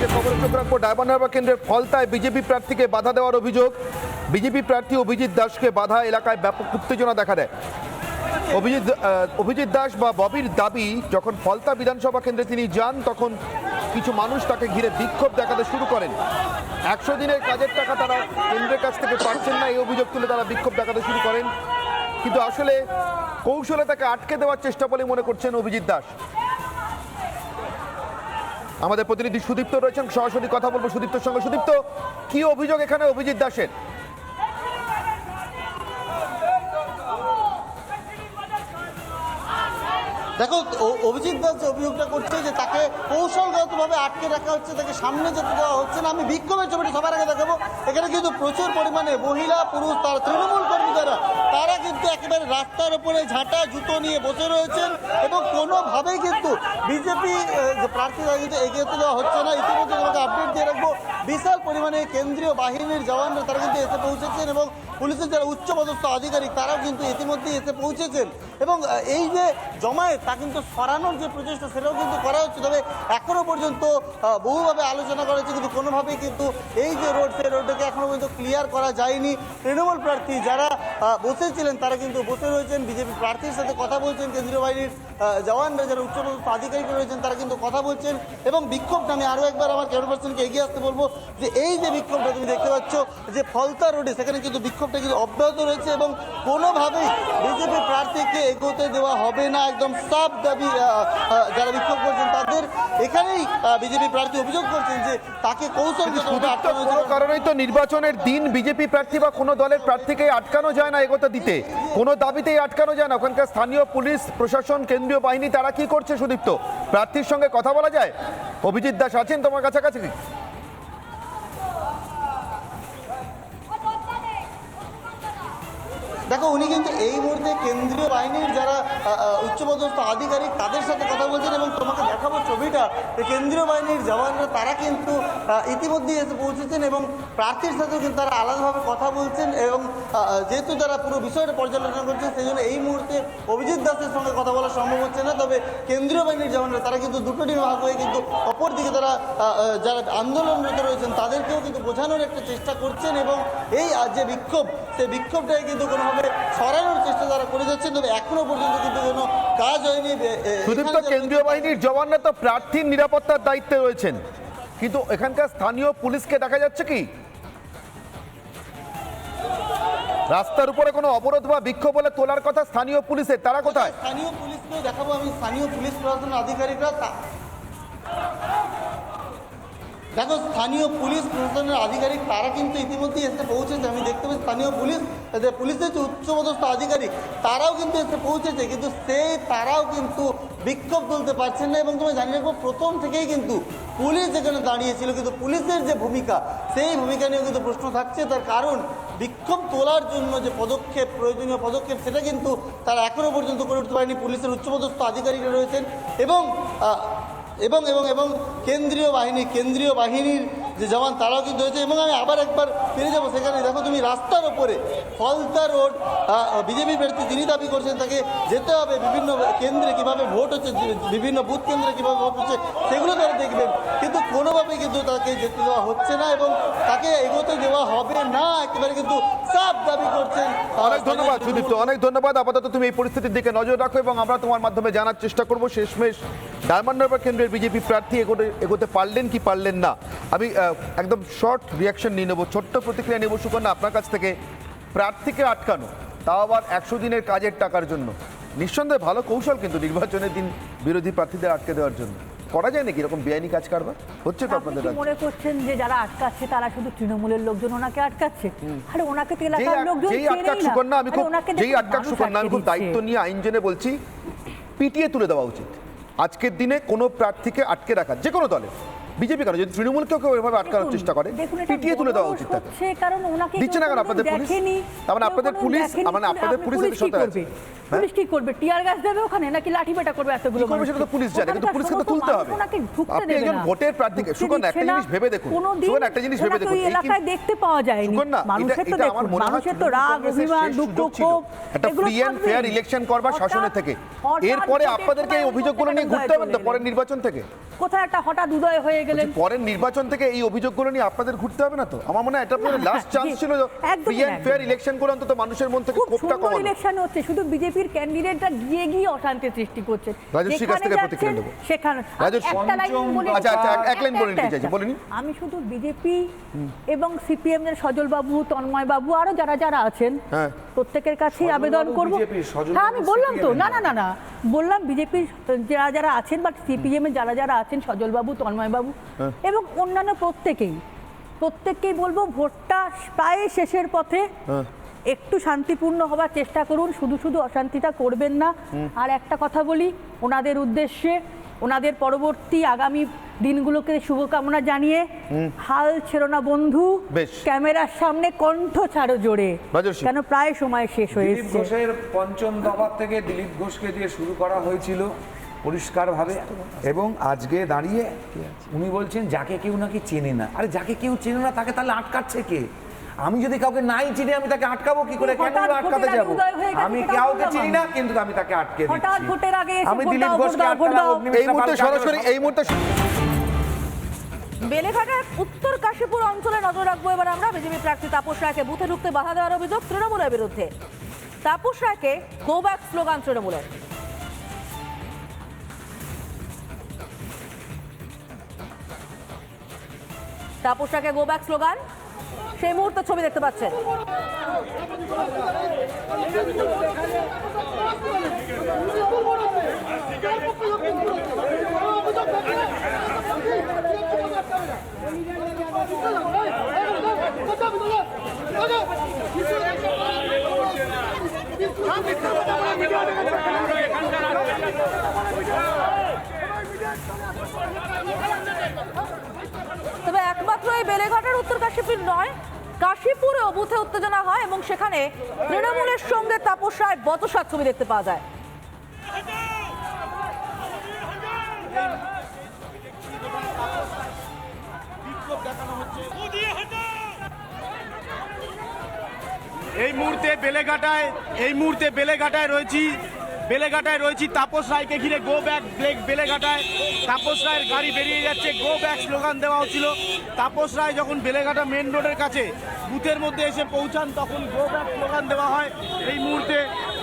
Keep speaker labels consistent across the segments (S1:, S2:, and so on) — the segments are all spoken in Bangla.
S1: যে কেন্দ্রের ফলতায় বিজেপি প্রার্থীকে বাধা দেওয়ার অভিযোগ। বিজেপি প্রার্থী অভিজিৎ দাসকে বাধা এলাকায় ব্যাপক উত্তেজনা দেখা দেয়। অভিজিৎ অভিজিৎ দাস বা ববির দাবি, যখন ফলতা বিধানসভা কেন্দ্রে তিনি যান, তখন কিছু মানুষ তাকে ঘিরে বিক্ষোভ দেখাতে শুরু করেন। একশো দিনের কাজের টাকা তারা কেন্দ্রের কাছ থেকে পাচ্ছেন না, এই অভিযোগ তুলে তারা বিক্ষোভ দেখাতে শুরু করেন। কিন্তু আসলে কৌশলে তাকে আটকে দেওয়ার চেষ্টা বলে মনে করছেন অভিজিৎ দাস। আমাদের প্রতিনিধি সুদীপ্ত রয়েছেন। সরাসরি কথা বলব সুদীপ্তর সঙ্গে। সুদীপ্ত, কি অভিযোগ এখানে অভিজিৎ দাসের?
S2: দেখো অভিজিৎ দাস যে অভিযোগটা করছে যে তাকে কৌশলগতভাবে আটকে রাখা হচ্ছে, তাকে সামনে যেতে দেওয়া হচ্ছে না, আমি বিক্ষোভের ছবিটি সবার আগে দেখাবো। এখানে কিন্তু প্রচুর পরিমাণে মহিলা, পুরুষ, তার তৃণমূল কর্মী যারা তারা কিন্তু একেবারে রাস্তার উপরে ঝাঁটা, জুতো নিয়ে বসে রয়েছেন এবং কোনোভাবেই কিন্তু বিজেপি যে প্রার্থী তারা কিন্তু এগিয়ে দেওয়া হচ্ছে না। ইতিমধ্যে তোমাকে আপডেট দিয়ে রাখব। বিশাল পরিমাণে কেন্দ্রীয় বাহিনীর জওয়ানরা তারা কিন্তু এসে পৌঁছেছেন এবং পুলিশের যারা উচ্চপদস্থ আধিকারিক, তারাও কিন্তু ইতিমধ্যেই এসে পৌঁছেছেন। এবং এই যে জমায়েত, তা কিন্তু সরানোর যে প্রচেষ্টা, সেটাও কিন্তু করা হচ্ছে। তবে এখনও পর্যন্ত বহুভাবে আলোচনা করা হচ্ছে, কিন্তু কোনোভাবেই কিন্তু এই যে রোড, সেই রোডটাকে এখনও পর্যন্ত ক্লিয়ার করা যায়নি। তৃণমূল প্রার্থী যারা বসেছিলেন, তারা কিন্তু বসে রয়েছেন। বিজেপি প্রার্থীর সাথে কথা বলছেন। কেন্দ্রীয় বাহিনীর জওয়ানরা যারা উচ্চপদস্থ আধিকারিক রয়েছেন, তারা কিন্তু কথা বলছেন। এবং বিক্ষোভটা আমি আরও একবার আমার ক্যামেরা পার্সনকে এগিয়ে আসতে বলব যে এই যে বিক্ষোভটা তুমি দেখতে পাচ্ছ যে ফলতা রোডে সেখানে কিন্তু বিক্ষোভটা কিন্তু অব্যাহত রয়েছে এবং কোনোভাবেই বিজেপি প্রার্থীকে এগোতে দেওয়া হবে না। একদম সাফ দাবি যারা বিক্ষোভ করছেন তাদের এখানেই বিজেপি প্রার্থী অভিযোগ করছেন যে তাকে
S1: কোনো কারণেই তো নির্বাচনের দিন বিজেপি প্রার্থী বা কোনো দলের প্রার্থীকে আটকানো যায় না এগোতে দিতে। কোনো দাবিতেই আটকানো যায় না। ওখানকার স্থানীয় পুলিশ প্রশাসন কেন্দ্রীয় বাহিনী তারা কি করছে সুদীপ্ত? প্রার্থীর সঙ্গে কথা বলা যায়? অভিজিৎ দাস আছেন তোমার কাছাকাছি?
S2: দেখো, উনি কিন্তু এই মুহূর্তে কেন্দ্রীয় বাহিনীর যারা উচ্চপদস্থ আধিকারিক, তাদের সাথে কথা বলছেন এবং তোমাকে দেখাবো ছবিটা। কেন্দ্রীয় বাহিনীর জওয়ানরা, তারা কিন্তু ইতিমধ্যেই এসে পৌঁছেছেন এবং প্রার্থীর সাথেও কিন্তু তারা আলাদাভাবে কথা বলছেন এবং যেহেতু তারা পুরো বিষয়টা পর্যালোচনা করছেন সেই জন্য এই মুহূর্তে অভিজিৎ দাসের সঙ্গে কথা বলা সম্ভব হচ্ছে না। তবে কেন্দ্রীয় বাহিনীর জওয়ানরা, তারা কিন্তু দুটো টিমে ভাগ হয়ে কিন্তু অপরদিকে তারা যারা আন্দোলনরত রয়েছেন, তাদেরকেও কিন্তু বোঝানোর একটা চেষ্টা করছেন এবং এই যে বিক্ষোভ, সেই বিক্ষোভটাকে কিন্তু কোনোভাবে সরানোর চেষ্টা তারা করে যাচ্ছেন তবে এখনও পর্যন্ত কিন্তু কোনো কাজ হয়নি। এ- এ-
S1: সুদীপ্ত কেন্দ্রীয় বাহিনীর জওয়ানরা তো প্রার্থীর নিরাপত্তার দায়িত্বে রয়েছেন। কিন্তু এখানকার স্থানীয় পুলিশকে দেখা যাচ্ছে কি? রাস্তার উপরে কোনো অবরোধ বা বিক্ষোভ বলে তোলার কথা স্থানীয় পুলিশের তারা কোথায়?
S2: স্থানীয় পুলিশকেও দেখাবো আমি স্থানীয় পুলিশ প্রশাসনের আধিকারিকরা। দেখো, স্থানীয় পুলিশ প্রশাসনের আধিকারিক, তারা কিন্তু ইতিমধ্যেই এসে পৌঁছেছে। আমি দেখতে পাচ্ছি স্থানীয় পুলিশ যে পুলিশের যে উচ্চপদস্থ আধিকারিক, তারাও কিন্তু এসে পৌঁছেছে। কিন্তু সেই তারাও কিন্তু বিক্ষোভ তুলতে পারছেন না এবং তুমি জানি রাখব প্রথম থেকেই কিন্তু পুলিশ যেখানে দাঁড়িয়েছিল। কিন্তু পুলিশের যে ভূমিকা, সেই ভূমিকা নিয়েও কিন্তু প্রশ্ন থাকছে। তার কারণ, বিক্ষোভ তোলার জন্য যে পদক্ষেপ, প্রয়োজনীয় পদক্ষেপ, সেটা কিন্তু তারা এখনও পর্যন্ত করে উঠতে পারেনি। পুলিশের উচ্চপদস্থ আধিকারিকরা রয়েছেন এবং এবং এবং এবং কেন্দ্রীয় বাহিনী, কেন্দ্রীয় বাহিনীর যে জওয়ান, তারাও কিন্তু হয়েছে এবং আমি আবার একবার ফিরে যাব সেখানে। দেখো তুমি রাস্তার ওপরে ফলতা রোড বিজেপি প্রার্থী তিনি দাবি করছেন তাকে যেতে হবে। বিভিন্ন কেন্দ্রে কীভাবে ভোট হচ্ছে, বিভিন্ন বুথ কেন্দ্রে কীভাবে ভোট হচ্ছে, সেগুলো তারা দেখবেন। কিন্তু কোনোভাবেই কিন্তু তাকে যেতে দেওয়া হচ্ছে না এবং তাকে এগোতে দেওয়া হবে না। একেবারে কিন্তু
S1: অনেক ধন্যবাদ, সুদীপ্ত। অনেক ধন্যবাদ। আপাতত তুমি এই পরিস্থিতির দিকে নজর রাখো এবং আমরা তোমার মাধ্যমে জানার চেষ্টা করব। শেষমেশ ডায়মন্ড হারবার কেন্দ্রের বিজেপি প্রার্থী এগোতে এগোতে পারলেন কি পারলেন না? আমি একদম শর্ট রিয়াকশন নিয়ে নেব। ছোট্ট প্রতিক্রিয়া নেব সুকন্যা, আপনার কাছ থেকে। প্রার্থীকে আটকানো, তাও আবার একশো দিনের কাজের টাকার জন্য। নিঃসন্দেহে ভালো কৌশল কিন্তু নির্বাচনের দিন বিরোধী প্রার্থীদের আটকে দেওয়ার জন্য। করা যায় নাকি? এরকম বেআইনি কাজ কারবার? হচ্ছে তো আপনাদের কাছে
S3: মনে করছেন যে যারা আটকাচ্ছে তারা শুধু তৃণমূলের লোকজন ওনাকে আটকাচ্ছে? আরে ওনাকে তো এলাকার লোকজন
S1: যেই আটকাক। সুকন্যা আমি খুব যেই আটকাক সুকন্যা আমি খুব দায়িত্ব নিয়ে আইন জেনে বলছি পিটিয়ে তুলে দেওয়া উচিত। আজকের দিনে কোনো প্রার্থীকে আটকে রাখা যে কোনো দলে। বিজেপি কেন? যদি তৃণমূলকেও কেউ এভাবে আটকানোর চেষ্টা করে পিটিয়ে তুলে দেওয়া উচিত তাকে।
S3: কারণ
S1: দিচ্ছে না কেন? আপনাদের পুলিশ? তার মানে আপনাদের পুলিশ- মানে আপনাদের
S3: পুলিশ
S1: সাথে আছে।
S3: করবে? পুলিশ কি করবে? টিয়ার গ্যাস দেবে ওখানে নাকি লাঠি পেটা করবে এতগুলো
S1: কি করবে সেটা তো পুলিশ জানে কিন্তু পুলিশকে তো তুলতে হবে। আপনি একজন ভোটের প্রার্থীকে একটা জিনিস ভেবে দেখুন। একটা জিনিস ভেবে দেখুন। এই
S3: এলাকায় দেখতে পাওয়া যায়নি। মানুষের তো দেখুন মানুষের তো রাগ অভিমান দুঃখ ক্ষোভ
S1: একটা ফ্রি
S3: থাকবেই।
S1: ফেয়ার ইলেকশন শাসনে থেকে। এরপরে আপনাদেরকে এই অভিযোগগুলো নিয়ে ঘুরতে হবে তো পরের নির্বাচন থেকে।
S3: কোথায় একটা হঠাৎ উদয় হয়ে গেলেন
S1: পরের নির্বাচন থেকে এই অভিযোগগুলো নিয়ে আপনাদের ঘুরতে হবে না তো আমার মনে হয় এটা আপনাদের লাস্ট চান্স ছিল ফ্রি অ্যান্ড ফেয়ার ইলেকশন করে অন্তত মানুষের মন থেকে ক্ষোভটা কমানো
S3: ইলেকশন হচ্ছে শুধু বিজেপির ক্যান্ডিডেটরা গিয়ে গিয়ে অশান্তি সৃষ্টি করছে
S1: রাজশ্রীর কাছ থেকে প্রতিক্রিয়া নেব।
S3: সেখানে
S1: আচ্ছা, আচ্ছা, এক- লাইন বলে নিতে চাইছি,
S3: একটা।
S1: বলে নিন।
S3: আমি শুধু বিজেপি এবং সিপিএম এর সজল বাবু তন্ময় বাবু আরও যারা যারা আছেন
S1: হ্যাঁ।
S3: প্রত্যেকের কাছেই
S4: সজল
S3: আবেদন করব হ্যাঁ আমি বললাম তো না না না না বললাম বিজেপির যারা যারা আছেন বা সিপিএম এর যারা যারা আছেন সজল বাবু তন্ময় বাবু। এবং অন্যান্য প্রত্যেকেই প্রত্যেককেই বলব ভোটটা প্রায় শেষের পথে
S1: হ্যাঁ।
S3: একটু শান্তিপূর্ণ হবার চেষ্টা করুন শুধু শুধু অশান্তিটা করবেন না। আর একটা কথা বলি ওনাদের উদ্দেশ্যে ওনাদের পরবর্তী আগামী দিনগুলোকে শুভকামনা জানিয়ে হাল ছেড়ো না বন্ধু ক্যামেরার সামনে কণ্ঠ ছাড়ো জোরে। কেন প্রায় সময় শেষ হয়ে
S4: দিলীপ ঘোষের পঞ্চম দফার থেকে দিলীপ ঘোষকে দিয়ে শুরু করা হয়েছিল। পরিষ্কারভাবে এবং আজকে দাঁড়িয়ে উনি বলছেন যাকে কেউ নাকি চেনে না। আরে যাকে কেউ চেনে না তাকে তাহলে আটকাচ্ছে কে? আমি যদি কাউকে নাই চিনি আমি তাকে আটকাবো কি করে? কেন আটকাতে যাব? আমি কাউকে চিনি না কিন্তু আমি তাকে আটকে দিচ্ছি। আমি দিলীপ ঘোষকে। অগ্নিমিত্রা
S1: এই মুহূর্তে সরাসরি এই মুহূর্তে
S5: বেলেঘাটার উত্তর কাশীপুর অঞ্চলে নজর রাখব এবার আমরা। বিজেপি প্রার্থী তাপস রায়কে বুথে ঢুকতে বাধা দেওয়ার অভিযোগ তৃণমূলের বিরুদ্ধে। তাপস রায়কে গো ব্যাক স্লোগান তৃণমূলের। তাপস রায়কে গো ব্যাক স্লোগান সেই মুহূর্তে ছবি দেখতে পাচ্ছেন। একমাত্র বেলেঘাটার উত্তর কাশীপুর নয়, কাশীপুরেও বুথে উত্তেজনা হয় এবং সেখানে তৃণমূলের সঙ্গে তাপস রায় বচসার ছবি দেখতে পাওয়া যায়।
S6: এই মুহূর্তে বেলেঘাটায় এই মুহূর্তে বেলেঘাটায় রয়েছি। বেলেঘাটায় রয়েছি। তাপস রায়কে ঘিরে গো ব্যাক বেলেঘাটায়। তাপস রায়ের গাড়ি বেরিয়ে যাচ্ছে গো ব্যাক স্লোগান দেওয়া হচ্ছিল তাপস রায় যখন বেলেঘাটা মেন রোডের কাছে বুথের মধ্যে এসে পৌঁছান তখন গো ব্যাক স্লোগান দেওয়া হয়। এই মুহূর্তে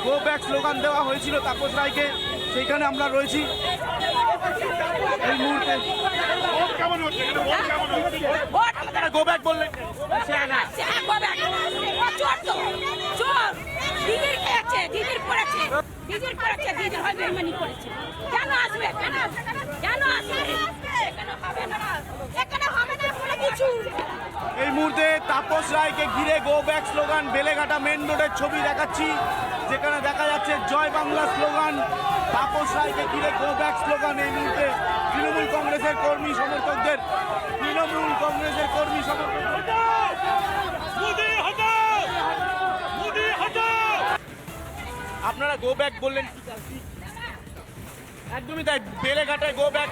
S6: গো ব্যাক স্লোগান দেওয়া হয়েছিল তাপস রায়কে। সেইখানে আমরা রয়েছি। এই মুহূর্তে গো ব্যাক বললেন।
S7: হয় বেইমানি করেছে। কেন আসবে কেন কেন আসবে? হবে না। এখানে হবে না কিছু।
S6: এই মুহূর্তে তাপস রায়কে ঘিরে go back slogan Beleghata main রোডের ছবি দেখাচ্ছি, যেখানে দেখা যাচ্ছে জয় বাংলা স্লোগান তাপস রায়কে ঘিরে গো ব্যাক স্লোগান এই মুহূর্তে তৃণমূল কংগ্রেসের কর্মী সমর্থকদের, তৃণমূল কংগ্রেসের কর্মী সমর্থকদের। আপনারা গো ব্যাক বললেন। একদমই তাই বেলে ঘাটায় গো ব্যাক